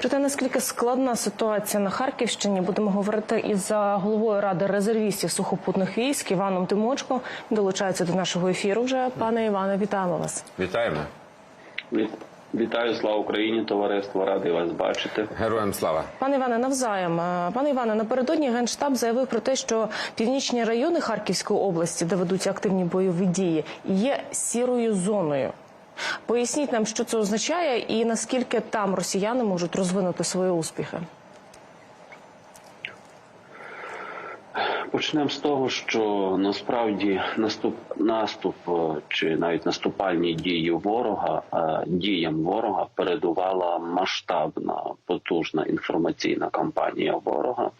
Про те, наскільки складна ситуація на Харківщині, будемо говорити із головою ради резервістів сухопутних військ Іваном Тимочко. Долучається до нашого ефіру. Вже пане Іване, вітаємо вас. Вітаємо. Вітаю, слава Україні, товариство, радий вас бачити. Героям слава. Пане Іване, навзаєм. Пане Іване, напередодні генштаб заявив про те, що північні райони Харківської області, де ведуться активні бойові дії, є сірою зоною. Поясніть нам, що це означає, і наскільки там росіяни можуть розвинути свої успіхи. Почнемо з того, що насправді наступ наступ е, чи навіть наступальні дії ворога е, діям ворога передувала масштабна потужна інформаційна кампанія ворога.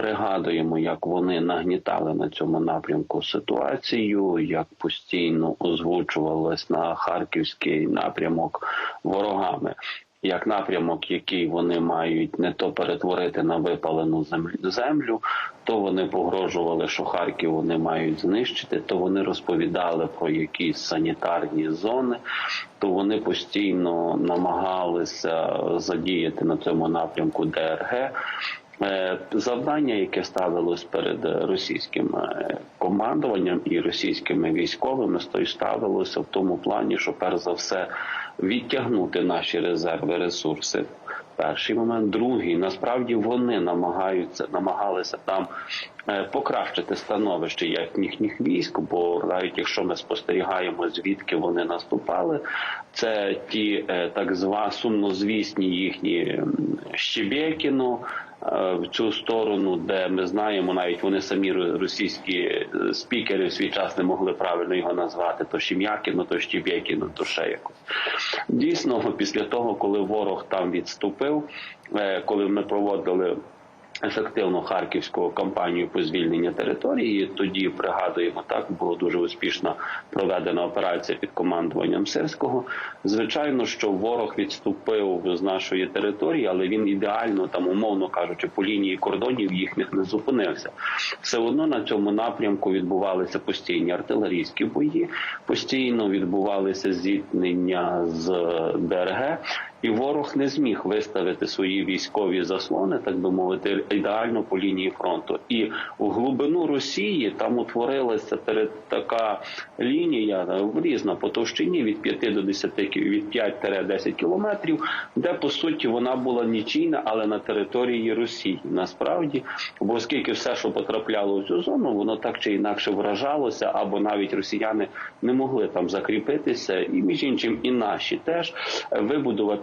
Пригадуємо, як вони нагнітали на цьому напрямку ситуацію, як постійно озвучувалось на харківський напрямок ворогами. Як напрямок, який вони мають не то перетворити на випалену землю- то вони погрожували, що Харків вони мають знищити, то вони розповідали про якісь санітарні зони, то вони постійно намагалися задіяти на цьому напрямку ДРГ. Е, Завдання, яке ставилось перед російським е, командуванням і російськими військовими, то й ставилося в тому плані, що перш за все відтягнути наші резерви, ресурси. Перший момент, другий насправді вони намагаються намагалися там е, покращити становище їхніх військ, бо навіть якщо ми спостерігаємо, звідки вони наступали, це ті е, так звані сумнозвісні їхні м, Щебекіно, е, в цю сторону, де ми знаємо, навіть вони самі російські е, спікери в свій час не могли правильно його назвати: то Шім'якіно, то Щебекіно, то ще якось. Дійсно, після того, коли ворог там відступив, е, коли ми проводили. Ефективну харківську кампанію по звільненню території. Тоді пригадуємо, так було дуже успішно проведена операція під командуванням Сирського. Звичайно, що ворог відступив з нашої території, але він ідеально там, умовно кажучи, по лінії кордонів їхніх не зупинився. Все одно на цьому напрямку відбувалися постійні артилерійські бої, постійно відбувалися зіткнення з ДРГ. І ворог не зміг виставити свої військові заслони, так би мовити, ідеально по лінії фронту. І у глибину Росії там утворилася така лінія е, різна по товщині від 5 до 10 кі- від 5-10 кілометрів, де по суті вона була нічийна, але на території Росії. Насправді, бо оскільки все, що потрапляло в цю зону, воно так чи інакше вражалося, або навіть росіяни не могли там закріпитися, і між іншим, і наші теж е,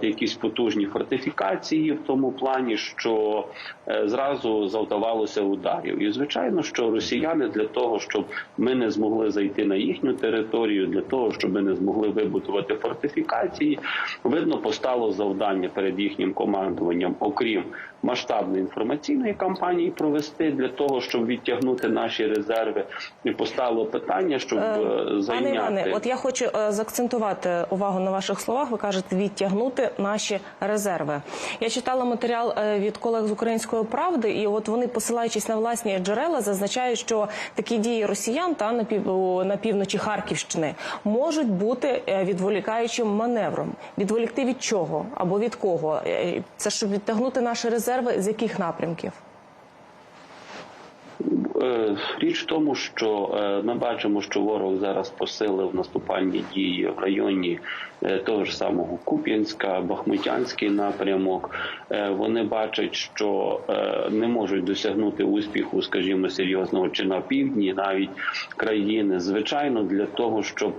якісь потужні фортифікації в тому плані, що е, зразу завдавалося ударів. І звичайно, що росіяни для того, щоб ми не змогли зайти на їхню територію, для того, щоб ми не змогли вибудувати фортифікації, видно, постало завдання перед їхнім командуванням, окрім масштабної інформаційної кампанії, провести для того, щоб відтягнути наші резерви, і постало питання, щоб е, Пане зайняти Іване, от я хочу е, заакцентувати увагу на ваших словах. Ви кажете відтягнути наші резерви. Я читала матеріал е, від колег з української правди, і от вони, посилаючись на власні джерела, зазначають, що такі дії росіян та на на півночі Харківщини можуть бути е, відволікаючим маневром. Відволікти від чого або від кого? Е, Це щоб відтягнути наші резерви з яких напрямків? Е, Річ в тому, що е, ми бачимо, що ворог зараз посилив наступальні дії в районі е, того ж самого Куп'янська, Бахмутянський напрямок. Вони бачать, що не можуть досягнути успіху, скажімо, серйозного чи на півдні, навіть країни, звичайно, для того, щоб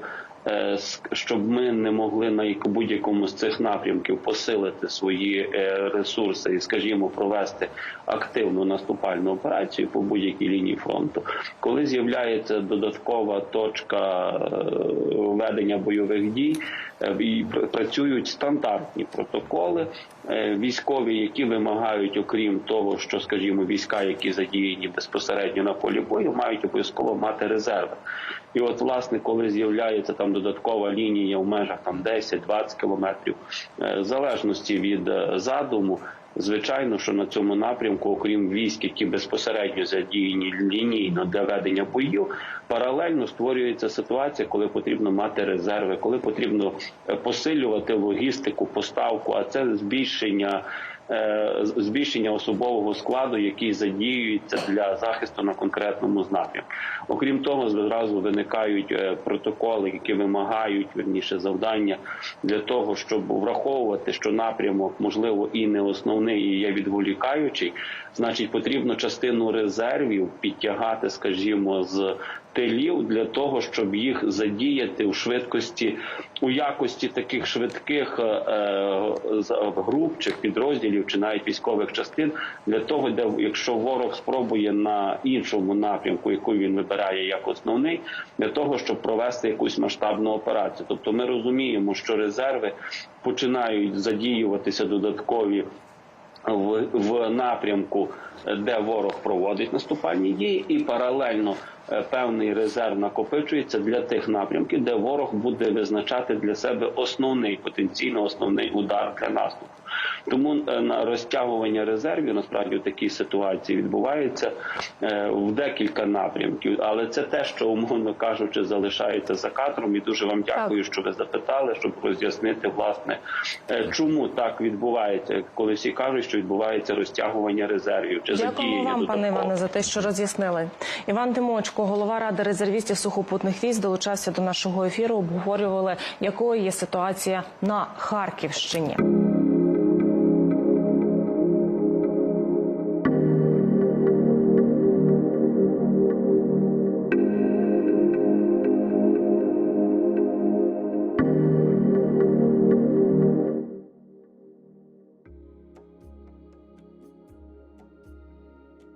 щоб ми не могли на будь-якому з цих напрямків посилити свої е, ресурси і, скажімо, провести активну наступальну операцію по будь-якій лінії фронту. Коли з'являється додаткова точка е, ведення бойових дій, е, і працюють стандартні протоколи е, військові, які вимагають, окрім того, що, скажімо, війська, які задіяні безпосередньо на полі бою, мають обов'язково мати резерви. І от, власне, коли з'являється там додаткова лінія в межах там 10-20 кілометрів, е, в залежності від е, задуму, звичайно, що на цьому напрямку, окрім військ, які безпосередньо задіяні лінійно для ведення боїв, паралельно створюється ситуація, коли потрібно мати резерви, коли потрібно е, посилювати логістику, поставку, а це збільшення збільшення особового складу, який задіюється для захисту на конкретному напрямку. Окрім того, зразу виникають е, протоколи, які вимагають верніше завдання для того, щоб враховувати, що напрямок можливо і не основний, і є відволікаючий. Значить, потрібно частину резервів підтягати, скажімо, з тилів для того, щоб їх задіяти у швидкості, у якості таких швидких е, е, груп чи підрозділів, чи навіть військових частин, для того, де якщо ворог спробує на іншому напрямку, яку він вибирає як основний, для того, щоб провести якусь масштабну операцію. Тобто, ми розуміємо, що резерви починають задіюватися додаткові в, в напрямку, де ворог проводить наступальні дії, і паралельно певний резерв накопичується для тих напрямків, де ворог буде визначати для себе основний потенційно основний удар для наступу. Тому е, на розтягування резервів насправді в такій ситуації відбувається е, в декілька напрямків, але це те, що умовно кажучи, залишається за кадром. І дуже вам дякую, що ви запитали, щоб роз'яснити власне, е, чому так відбувається, коли всі кажуть, що відбувається розтягування резервів чи задіяння вам, пане. Іване, за те, що роз'яснили. Іван Тимочко, голова ради резервістів сухопутних військ, долучався до нашого ефіру. Обговорювали, якою є ситуація на Харківщині.